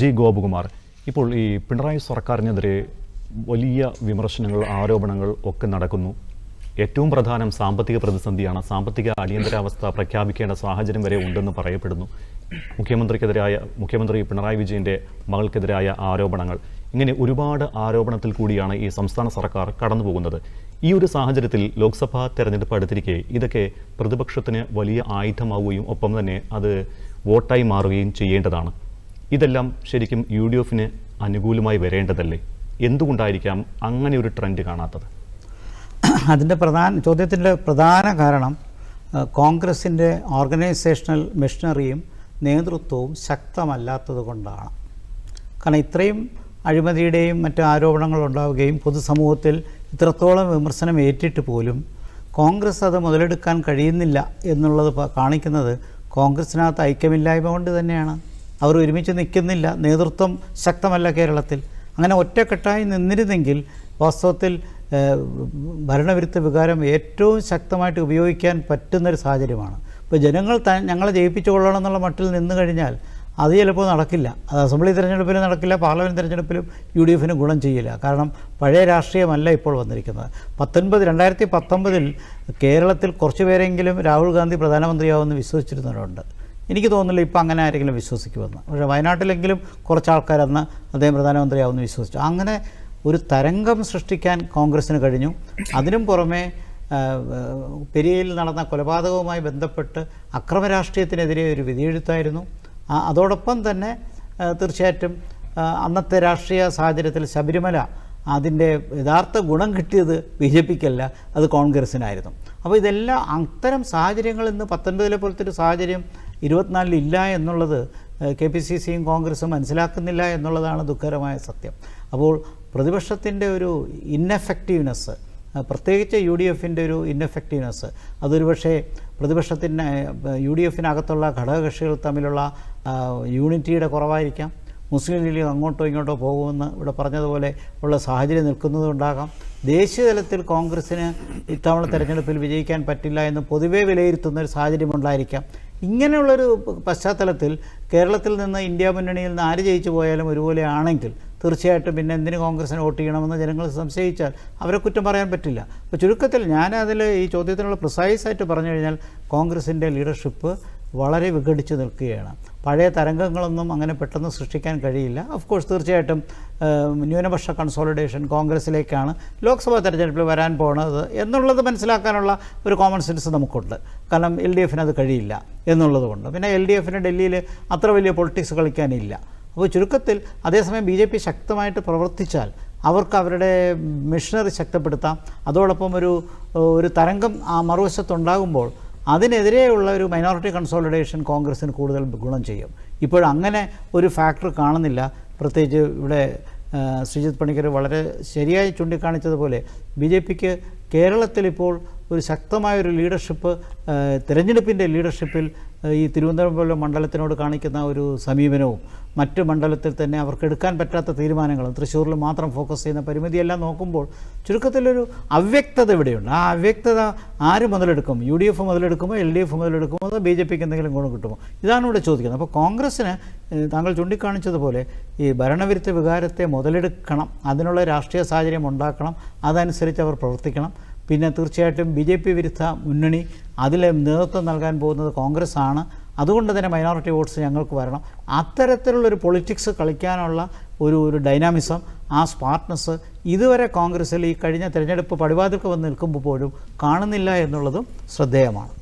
G. Gopakumar ഇപ്പോൾ ഈ പിണറായി സർക്കാരിനെതിരെ വലിയ വിമർശനങ്ങൾ ആരോപണങ്ങൾ ഒക്കെ നടക്കുന്നു. ഏറ്റവും പ്രധാനം സാമ്പത്തിക പ്രതിസന്ധിയാണ്. സാമ്പത്തിക അടിയന്തരാവസ്ഥ പ്രഖ്യാപിക്കേണ്ട സാഹചര്യം വരെ ഉണ്ടെന്ന് പറയപ്പെടുന്നു. മുഖ്യമന്ത്രിക്കെതിരായ മുഖ്യമന്ത്രി പിണറായി വിജയന്റെ മകൾക്കെതിരായ ആരോപണങ്ങൾ. ഇങ്ങനെ ഒരുപാട് ആരോപണത്തിൽ കൂടിയാണ് ഈ സംസ്ഥാന സർക്കാർ കടന്നു പോകുന്നത് ഈ ഒരു സാഹചര്യത്തിൽ ലോക്സഭാ തെരഞ്ഞെടുപ്പ് അടുത്തിരിക്കെ ഇതൊക്കെ പ്രതിപക്ഷത്തിന് വലിയ ആയുധമാവുകയും ഒപ്പം തന്നെ അത് വോട്ടായി മാറുകയും ചെയ്യേണ്ടതാണ്. ഇതെല്ലാം ശരിക്കും യു ഡി എഫിന് അനുകൂലമായി വരേണ്ടതല്ലേ? എന്തുകൊണ്ടായിരിക്കാം അങ്ങനെ ഒരു ട്രെൻഡ് കാണാത്തത്? അതിന്റെ പ്രധാന ചോദ്യത്തിന്റെ പ്രധാന കാരണം കോൺഗ്രസിന്റെ ഓർഗനൈസേഷണൽ മെഷീനറിയും നേതൃത്വവും ശക്തമല്ലാത്തത് കൊണ്ടാണ്. കാരണം ഇത്രയും അഴിമതിയുടെയും മറ്റു ആരോപണങ്ങൾ ഉണ്ടാവുകയും പൊതുസമൂഹത്തിൽ ഇത്രത്തോളം വിമർശനം ഏറ്റിട്ട് പോലും കോൺഗ്രസ് അത് മുതലെടുക്കാൻ കഴിയുന്നില്ല എന്നുള്ളത് കാണിക്കുന്നത് കോൺഗ്രസിനകത്ത് ഐക്യമില്ലായ്മ കൊണ്ട് തന്നെയാണ്. അവർ ഒരുമിച്ച് നിൽക്കുന്നില്ല. നേതൃത്വം ശക്തമല്ല കേരളത്തിൽ. അങ്ങനെ ഒറ്റക്കെട്ടായി നിന്നിരുന്നെങ്കിൽ വാസ്തവത്തിൽ ഭരണവിരുദ്ധ വികാരം ഏറ്റവും ശക്തമായിട്ട് ഉപയോഗിക്കാൻ പറ്റുന്നൊരു സാഹചര്യമാണ്. ഇപ്പോൾ ജനങ്ങൾ ത ഞങ്ങളെ ജയിപ്പിച്ചുകൊള്ളണം എന്നുള്ള മട്ടിൽ നിന്ന് കഴിഞ്ഞാൽ അത് ചിലപ്പോൾ നടക്കില്ല. അത് അസംബ്ലി തിരഞ്ഞെടുപ്പിലും നടക്കില്ല പാർലമെന്റ് തിരഞ്ഞെടുപ്പിലും യു ഡി എഫിന് ഗുണം ചെയ്യില്ല. കാരണം പഴയ രാഷ്ട്രീയമല്ല ഇപ്പോൾ വന്നിരിക്കുന്നത്. പത്തൊൻപത് രണ്ടായിരത്തി പത്തൊമ്പതിൽ കേരളത്തിൽ കുറച്ച് പേരെങ്കിലും രാഹുൽ ഗാന്ധി പ്രധാനമന്ത്രിയാവുമെന്ന് വിശ്വസിച്ചിരുന്നവരുണ്ട്. എനിക്ക് തോന്നുന്നില്ല ഇപ്പം അങ്ങനെ ആരെങ്കിലും വിശ്വസിക്കുമെന്ന്. പക്ഷേ വയനാട്ടിലെങ്കിലും കുറച്ച് ആൾക്കാർ അന്ന് അദ്ദേഹം പ്രധാനമന്ത്രിയാവുമെന്ന് വിശ്വസിച്ചു. അങ്ങനെ ഒരു തരംഗം സൃഷ്ടിക്കാൻ കോൺഗ്രസ്സിന് കഴിഞ്ഞു. അതിനും പുറമെ പെരിയയിൽ നടന്ന കൊലപാതകവുമായി ബന്ധപ്പെട്ട് അക്രമരാഷ്ട്രീയത്തിനെതിരെ ഒരു വിധിയെഴുത്തായിരുന്നു. അതോടൊപ്പം തന്നെ തീർച്ചയായിട്ടും അന്നത്തെ രാഷ്ട്രീയ സാഹചര്യത്തിൽ ശബരിമല അതിന്റെ യഥാർത്ഥ ഗുണം കിട്ടിയത് ബി ജെ പിക്കല്ല അത് കോൺഗ്രസ്സിനായിരുന്നു. അപ്പോൾ ഇതെല്ലാം അത്തരം സാഹചര്യങ്ങൾ ഇന്ന് പത്തൊൻപതിലെ പോലത്തെ ഒരു സാഹചര്യം ഇരുപത്തിനാലിൽ ഇല്ല എന്നുള്ളത് കെ പി സി സിയും കോൺഗ്രസും മനസ്സിലാക്കുന്നില്ല എന്നുള്ളതാണ് ദുഃഖകരമായ സത്യം. അപ്പോൾ പ്രതിപക്ഷത്തിന്റെ ഒരു ഇന്നെഫക്റ്റീവ്നെസ് പ്രത്യേകിച്ച് യു ഡി എഫിന്റെ ഒരു ഇന്നെഫക്റ്റീവ്നെസ് അതൊരു പക്ഷേ പ്രതിപക്ഷത്തിന് യു ഡി എഫിനകത്തുള്ള ഘടകകക്ഷികൾ തമ്മിലുള്ള യൂണിറ്റിയുടെ കുറവായിരിക്കാം. മുസ്ലിം ലീഗ് അങ്ങോട്ടോ ഇങ്ങോട്ടോ പോകുമെന്ന് ഇവിടെ പറഞ്ഞതുപോലെ ഉള്ള സാഹചര്യം നിൽക്കുന്നതുകൊണ്ടാകാം ദേശീയ തലത്തിൽ കോൺഗ്രസ്സിന് ഇത്തവണ തെരഞ്ഞെടുപ്പിൽ വിജയിക്കാൻ പറ്റില്ല എന്ന് പൊതുവേ വിലയിരുത്തുന്ന ഒരു സാഹചര്യം ഉണ്ടായിരിക്കാം. ഇങ്ങനെയുള്ളൊരു പശ്ചാത്തലത്തിൽ കേരളത്തിൽ നിന്ന് ഇന്ത്യ മുന്നണിയിൽ നിന്ന് ആര് ജയിച്ചു പോയാലും ഒരുപോലെ ആണെങ്കിൽ തീർച്ചയായിട്ടും പിന്നെ എന്തിന് കോൺഗ്രസിന് വോട്ട് ചെയ്യണമെന്ന് ജനങ്ങൾ സംശയിച്ചാൽ അവരെ കുറ്റം പറയാൻ പറ്റില്ല. അപ്പോൾ ചുരുക്കത്തിൽ ഞാൻ ഈ ചോദ്യത്തിനുള്ള പ്രിസൈസായിട്ട് പറഞ്ഞു കഴിഞ്ഞാൽ കോൺഗ്രസിന്റെ ലീഡർഷിപ്പ് വളരെ വിഘടിച്ച് നിൽക്കുകയാണ്. പഴയ തരംഗങ്ങളൊന്നും അങ്ങനെ പെട്ടെന്ന് സൃഷ്ടിക്കാൻ കഴിയില്ല. ഓഫ് കോഴ്സ് തീർച്ചയായിട്ടും ന്യൂനപക്ഷ കൺസോളിഡേഷൻ കോൺഗ്രസിലേക്കാണ് ലോക്സഭാ തെരഞ്ഞെടുപ്പിൽ വരാൻ പോകുന്നത് എന്നുള്ളത് മനസ്സിലാക്കാനുള്ള ഒരു കോമൺ സെൻസ് നമുക്കുണ്ട്. കാരണം എൽ ഡി എഫിന് അത് കഴിയില്ല എന്നുള്ളതുകൊണ്ട് പിന്നെ എൽ ഡി എഫിന് ഡൽഹിയിൽ അത്ര വലിയ പൊളിറ്റിക്സ് കളിക്കാനില്ല. അപ്പോൾ ചുരുക്കത്തിൽ അതേസമയം ബി ജെ പി ശക്തമായിട്ട് പ്രവർത്തിച്ചാൽ അവർക്ക് അവരുടെ മിഷനറി ശക്തിപ്പെടുത്താം. അതോടൊപ്പം ഒരു ഒരു തരംഗം ആ മറുവശത്തുണ്ടാകുമ്പോൾ അതിനെതിരെയുള്ള ഒരു മൈനോറിറ്റി കൺസോളിഡേഷൻ കോൺഗ്രസ്സിന് കൂടുതൽ ഗുണം ചെയ്യും. ഇപ്പോഴങ്ങനെ ഒരു ഫാക്ടർ കാണുന്നില്ല. പ്രത്യേകിച്ച് ഇവിടെ ശ്രീജിത് പണിക്കർ വളരെ ശരിയായി ചൂണ്ടിക്കാണിച്ചതുപോലെ ബി ജെ പിക്ക് കേരളത്തിൽ ഇപ്പോൾ ഒരു ശക്തമായൊരു ലീഡർഷിപ്പ് തിരഞ്ഞെടുപ്പിന്റെ ലീഡർഷിപ്പിൽ ഈ തിരുവനന്തപുരം മണ്ഡലത്തിനോട് കാണിക്കുന്ന ഒരു സമീപനവും മറ്റ് മണ്ഡലത്തിൽ തന്നെ അവർക്ക് എടുക്കാൻ പറ്റാത്ത തീരുമാനങ്ങളും തൃശ്ശൂരിൽ മാത്രം ഫോക്കസ് ചെയ്യുന്ന പരിമിതിയെല്ലാം നോക്കുമ്പോൾ ചുരുക്കത്തിലൊരു അവ്യക്തത ഇവിടെയുണ്ട്. ആ അവ്യക്തത ആര് മുതലെടുക്കും? യു ഡി എഫ് മുതലെടുക്കുമോ? എൽ ഡി എഫ് മുതലെടുക്കുമോ? അതോ ബി ജെ പിക്ക് എന്തെങ്കിലും ഗുണം കിട്ടുമോ? ഇതാണ് ഇവിടെ ചോദിക്കുന്നത്. അപ്പോൾ കോൺഗ്രസ്സിന് താങ്കൾ ചൂണ്ടിക്കാണിച്ചതുപോലെ ഈ ഭരണവിരുദ്ധ വികാരത്തെ മുതലെടുക്കണം. അതിനുള്ള രാഷ്ട്രീയ സാഹചര്യം ഉണ്ടാക്കണം. അതനുസരിച്ച് അവർ പ്രവർത്തിക്കണം. പിന്നെ തീർച്ചയായിട്ടും ബി ജെ പി വിരുദ്ധ മുന്നണി അതിൽ നേതൃത്വം നൽകാൻ പോകുന്നത് കോൺഗ്രസ് ആണ് അതുകൊണ്ട് തന്നെ മൈനോറിറ്റി വോട്ട്സ് ഞങ്ങൾക്ക് വരണം. അത്തരത്തിലുള്ളൊരു പൊളിറ്റിക്സ് കളിക്കാനുള്ള ഒരു ഒരു ഡൈനാമിസം ആ സ്മാർട്ട്നെസ് ഇതുവരെ കോൺഗ്രസ്സിൽ ഈ കഴിഞ്ഞ തിരഞ്ഞെടുപ്പ് പടിവാതിൽക്ക് വന്ന് നിൽക്കുമ്പോൾ പോലും കാണുന്നില്ല എന്നുള്ളതും ശ്രദ്ധേയമാണ്.